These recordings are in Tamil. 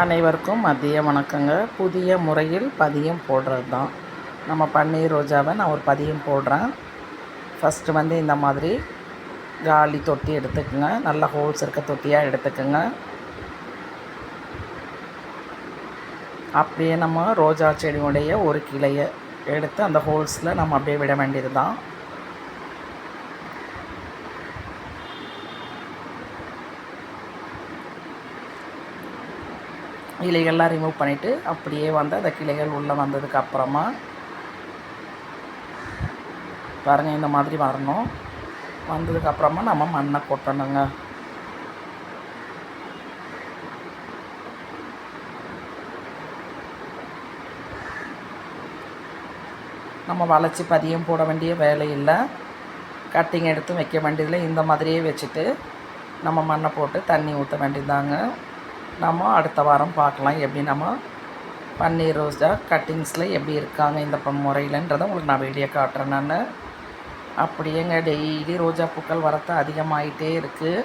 அனைவருக்கும் மதிய வணக்கங்க. புதிய முறையில் பதியம் போடுறது தான் நம்ம பன்னீர் ரோஜாவை நான் ஒரு பதியம் போடுறேன். ஃபஸ்ட்டு வந்து இந்த மாதிரி காலி தொட்டி எடுத்துக்கோங்க. நல்ல ஹோல்ஸ் இருக்க தொட்டியாக எடுத்துக்கோங்க. அப்படியே நம்ம ரோஜா செடியுடைய ஒரு கிளையை எடுத்து அந்த ஹோல்ஸில் நம்ம அப்படியே விட வேண்டியது தான் இலைகள்லாம் ரிமூவ் பண்ணிவிட்டு அப்படியே வந்து அந்த கிளைகள் உள்ளே வந்ததுக்கு அப்புறமா பாருங்கள் இந்த மாதிரி வரணும். வந்ததுக்கு அப்புறமா நம்ம மண்ணை கொட்டணுங்க. நம்ம வளைச்சி பதியம் போட வேண்டிய வேலை இல்லை. கட்டிங் எடுத்து வைக்க வேண்டியதில்லை. இந்த மாதிரியே வச்சுட்டு நம்ம மண்ணை போட்டு தண்ணி ஊற்ற வேண்டியதாங்க நம்ம அடுத்த வாரம் பார்க்கலாம். எப்படி நம்ம பன்னீர் ரோஜா கட்டிங்ஸில் எப்படி இருக்காங்க இந்த ப முறையிலன்றதை உங்களுக்கு நான் வீடியோ காட்டுறேன் நான். அப்படியேங்க டெய்லி ரோஜா பூக்கள் வரத்து அதிகமாகிட்டே இருக்குது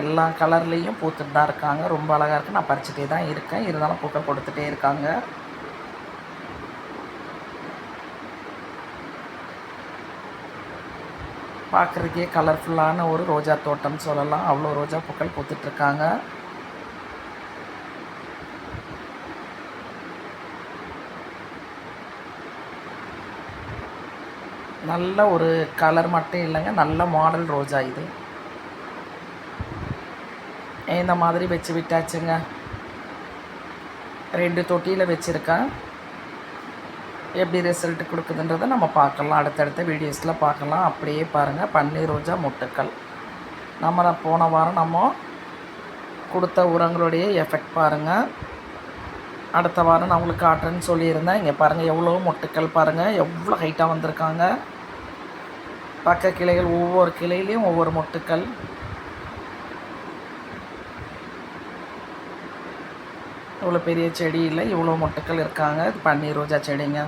எல்லா கலர்லேயும் பூத்துட்டு தான் இருக்காங்க. ரொம்ப அழகாக இருக்குது நான் பறிச்சுட்டே தான் இருக்கேன். இருந்தாலும் பூக்கள் கொடுத்துட்டே இருக்காங்க. பார்க்குறதுக்கே கலர்ஃபுல்லான ஒரு ரோஜா தோட்டம் சொல்லலாம். அவ்வளோ ரோஜா பூக்கள் பூத்துட்ருக்காங்க நல்ல ஒரு கலர் மட்டும் இல்லைங்க. நல்ல மாடல் ரோஜா இது. இந்த மாதிரி வச்சு விட்டாச்சுங்க. ரெண்டு தொட்டியில் வச்சுருக்கேன். எப்படி ரிசல்ட் கொடுக்குதுன்றதை நம்ம பார்க்கலாம். அடுத்தடுத்த வீடியோஸில் பார்க்கலாம். அப்படியே பாருங்கள் பன்னீர் ரோஜா மொட்டுக்கள். நம்ம போன வாரம் நம்ம கொடுத்த உரங்களுடைய எஃபெக்ட் பாருங்கள் அடுத்த வாரம் நான் உங்களுக்கு காட்டுறேன்னு சொல்லியிருந்தேன். இங்கே பாருங்கள் எவ்வளோ மொட்டுக்கள் பாருங்கள் எவ்வளோ ஹைட்டாக வந்திருக்காங்க. பக்க கிளைகள் ஒவ்வொரு கிளையிலையும் ஒவ்வொரு மொட்டுக்கள். இவ்வளோ பெரிய செடி இல்லை இவ்வளோ மொட்டுக்கள் இருக்காங்க. இது பன்னீர் ரோஜா செடிங்க.